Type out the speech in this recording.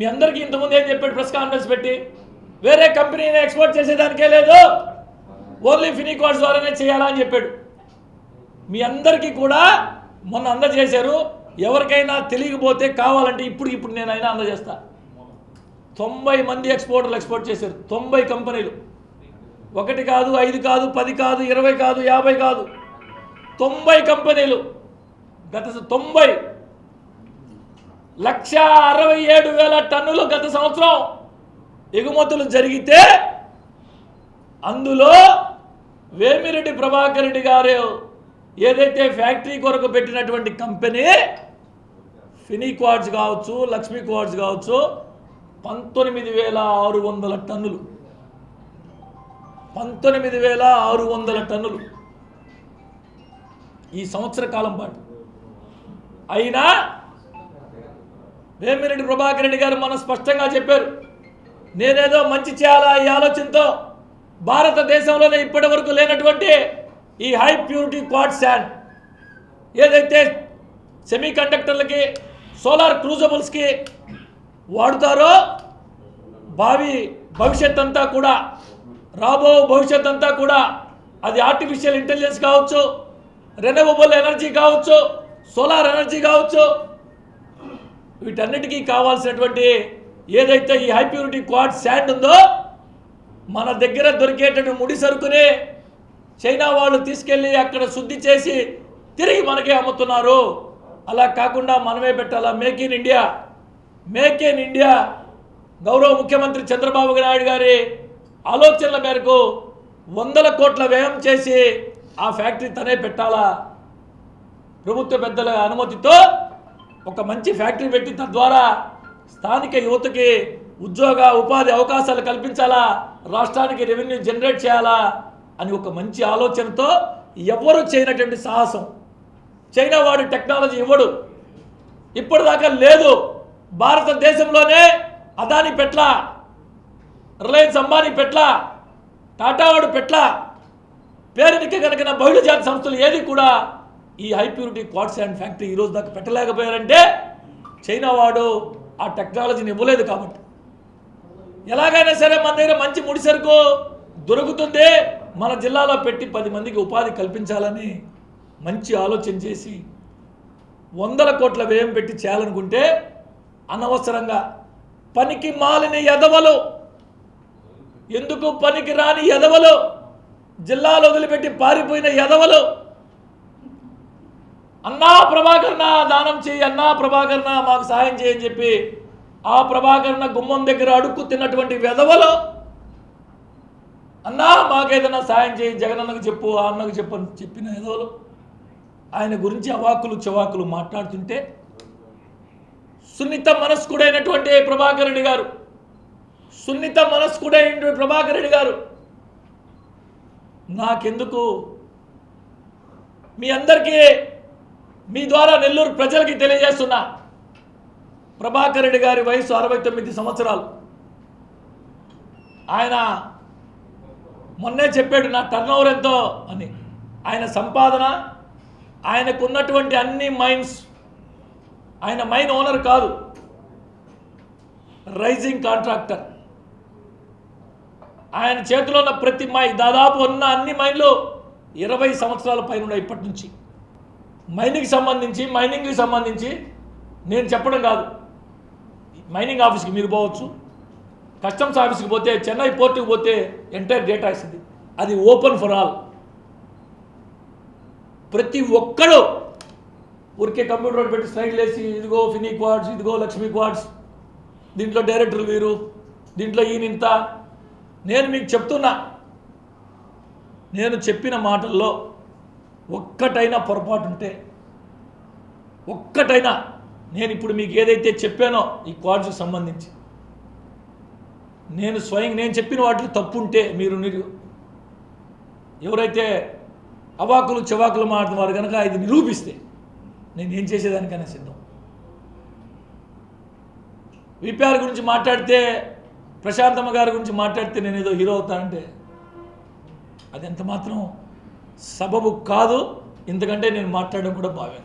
మీ అందరికీ ఇంతకుముందు ఏం చెప్పాడు? ప్రెస్ కాన్ఫరెన్స్ పెట్టి వేరే కంపెనీని ఎక్స్పోర్ట్ చేసేదానికే లేదు. ఓన్లీ ఫినికార్డ్స్ ద్వారానే చేయాలా అని చెప్పాడు. మీ అందరికీ కూడా మొన్న అందజేశారు ఎవరికైనా తెలియకపోతే కావాలంటే ఇప్పుడు ఇప్పుడు నేను అయినా అందజేస్తా. తొంభై మంది ఎక్స్పోర్టర్లు ఎక్స్పోర్ట్ చేశారు తొంభై కంపెనీలు. ఒకటి కాదు ఐదు కాదు పది కాదు ఇరవై కాదు యాభై కాదు. తొంభై కంపెనీలు. గత తొంభై లక్ష అరవై ఏడు వేల టన్నులు గత సంవత్సరం ఎగుమతులు జరిగితే అందులో వేమిరెడ్డి ప్రభాకర్ రెడ్డి గారు ఏదైతే ఫ్యాక్టరీ కొరకు పెట్టినటువంటి కంపెనీ ఫినీ క్వార్డ్స్ కావచ్చు లక్ష్మీ క్వార్డ్స్ కావచ్చు పంతొమ్మిది వేల ఆరు వందల టన్నులు. పంతొమ్మిది వేల ఆరు వందల టన్నులు. ఈ సంవత్సర కాలం పాటు. అయినా వేమిరెడ్డి ప్రభాకర్ రెడ్డి గారు మనం స్పష్టంగా చెప్పారు. నేనేదో మంచి చేయాలా ఈ ఆలోచనతో భారతదేశంలోనే ఇప్పటి వరకు లేనటువంటి ఈ హై ప్యూరిటీ క్వాడ్ శాండ్ ఏదైతే సెమీ కండక్టర్లకి సోలార్ క్రూజబుల్స్కి వాడుతారో భావి భవిష్యత్ అంతా కూడా రాబో భవిష్యత్ అంతా కూడా అది ఆర్టిఫిషియల్ ఇంటెలిజెన్స్ కావచ్చు రెన్యూవబుల్ ఎనర్జీ కావచ్చు సోలార్ ఎనర్జీ కావచ్చు వీటన్నిటికీ కావాల్సినటువంటి ఏదైతే ఈ హై ప్యూరిటీ క్వాడ్ శాండ్ ఉందో మన దగ్గర దొరికేటటువంటి ముడి సరుకుని చైనా వాళ్ళు తీసుకెళ్ళి అక్కడ శుద్ధి చేసి తిరిగి మనకే అమ్ముతున్నారు. అలా కాకుండా మనమే పెట్టాలా? Make in India make in India గౌరవ ముఖ్యమంత్రి చంద్రబాబు నాయుడు గారి ఆలోచనల మేరకు వందల కోట్ల వ్యయం చేసి ఆ ఫ్యాక్టరీ తనే పెట్టాలా? ప్రభుత్వ పెద్దల అనుమతితో ఒక మంచి ఫ్యాక్టరీ పెట్టి తద్వారా స్థానిక యువతకి ఉద్యోగ ఉపాధి అవకాశాలు కల్పించాలా? రాష్ట్రానికి రెవెన్యూ జనరేట్ చేయాలా? అని ఒక మంచి ఆలోచనతో ఎవరు చేయనటువంటి సాహసం? చైనా వాడు టెక్నాలజీ ఇవ్వడు ఇప్పటిదాకా లేదు. భారతదేశంలోనే అదాని పెట్ల రిలయన్స్ అంబానీ పెట్ల టాటా వాడు పెట్ల. పేరునికి కనుక బహుళజాతి సంస్థలు ఏది కూడా ఈ high purity quartz and factory ఈ రోజు దాకా పెట్టలేకపోయారంటే చైనా వాడు ఆ టెక్నాలజీని ఇవ్వలేదు కాబట్టి. ఎలాగైనా సరే మన దగ్గర మంచి ముడి సరుకు దొరుకుతుంది మన జిల్లాలో పెట్టి పది మందికి ఉపాధి కల్పించాలని మంచి ఆలోచన చేసి వందల కోట్ల వ్యయం పెట్టి చేయాలనుకుంటే అనవసరంగా పనికి మాలిన ఎదవలు ఎందుకు పనికి రాని ఎదవలు జిల్లాలో వదిలిపెట్టి పారిపోయిన ఎదవలు అన్నా ప్రభాకరణ దానం చేయి అన్నా ప్రభాకరణ మాకు సహాయం చేయని చెప్పి ఆ ప్రభాకరణ గుమ్మం దగ్గర అడుక్కు తిన్నటువంటి వెధవలు అన్నా మాకేదైనా సాయం చేయి జగనన్నకు చెప్పు ఆ అన్నకు చెప్పు అని చెప్పిన ఎదవలు ఆయన గురించి అవాకులు చవాకులు మాట్లాడుతుంటే సున్నిత మనస్కుడైనటువంటి ప్రభాకర్ రెడ్డి గారు సున్నిత మనస్కుడైనటువంటి ప్రభాకర్ రెడ్డి గారు నాకెందుకు? మీ అందరికీ మీ ద్వారా నెల్లూరు ప్రజలకి తెలియజేస్తున్నా ప్రభాకర్ రెడ్డి గారి వయసు అరవై తొమ్మిది సంవత్సరాలు. ఆయన మొన్నే చెప్పాడు నా టర్న్ ఓవర్ ఎంతో అని. ఆయన సంపాదన ఆయనకు ఉన్నటువంటి అన్ని మైన్స్ ఆయన మైన్ ఓనర్ కాదు రైజింగ్ కాంట్రాక్టర్. ఆయన చేతిలో ఉన్న ప్రతి మై దాదాపు ఉన్న అన్ని మైన్లు ఇరవై సంవత్సరాల పైన ఉన్నాయి ఇప్పటి నుంచి. మైనింగ్ సంబంధించి మైనింగ్కి సంబంధించి నేను చెప్పడం కాదు. మైనింగ్ ఆఫీస్కి మీరు పోవచ్చు. కస్టమ్స్ ఆఫీస్కి పోతే చెన్నై పోర్టుకి పోతే ఎంటైర్ డేటా ఇస్తుంది అది ఓపెన్ ఫర్ ఆల్ ప్రతి ఒక్కడు ఊరికే కంప్యూటర్ పెట్టి స్లైడ్లు వేసి ఇదిగో ఫినీ క్వాడ్స్ ఇదిగో లక్ష్మీ క్వాడ్స్ దీంట్లో డైరెక్టర్లు వీరు దీంట్లో ఈయనింత నేను మీకు చెప్తున్నా నేను చెప్పిన మాటల్లో ఒక్కటైనా పొరపాటు ఉంటే ఒక్కటైనా నేను ఇప్పుడు మీకు ఏదైతే చెప్పానో ఈ క్వాడ్స్కి సంబంధించి నేను స్వయం నేను చెప్పిన వాటిలో తప్పు ఉంటే మీరు ఎవరైతే అవాకులు చెవాకులు మాట్లాడుతున్నారు కనుక ఇది నిరూపిస్తే నేను ఏం చేసేదానికైనా సిద్ధం. విపిఆర్ గురించి మాట్లాడితే ప్రశాంతమ్మ గారి గురించి మాట్లాడితే నేను ఏదో హీరో అవుతానంటే అది ఎంత మాత్రం సబబు కాదు. ఇంతకంటే నేను మాట్లాడడం కూడా భావ్యం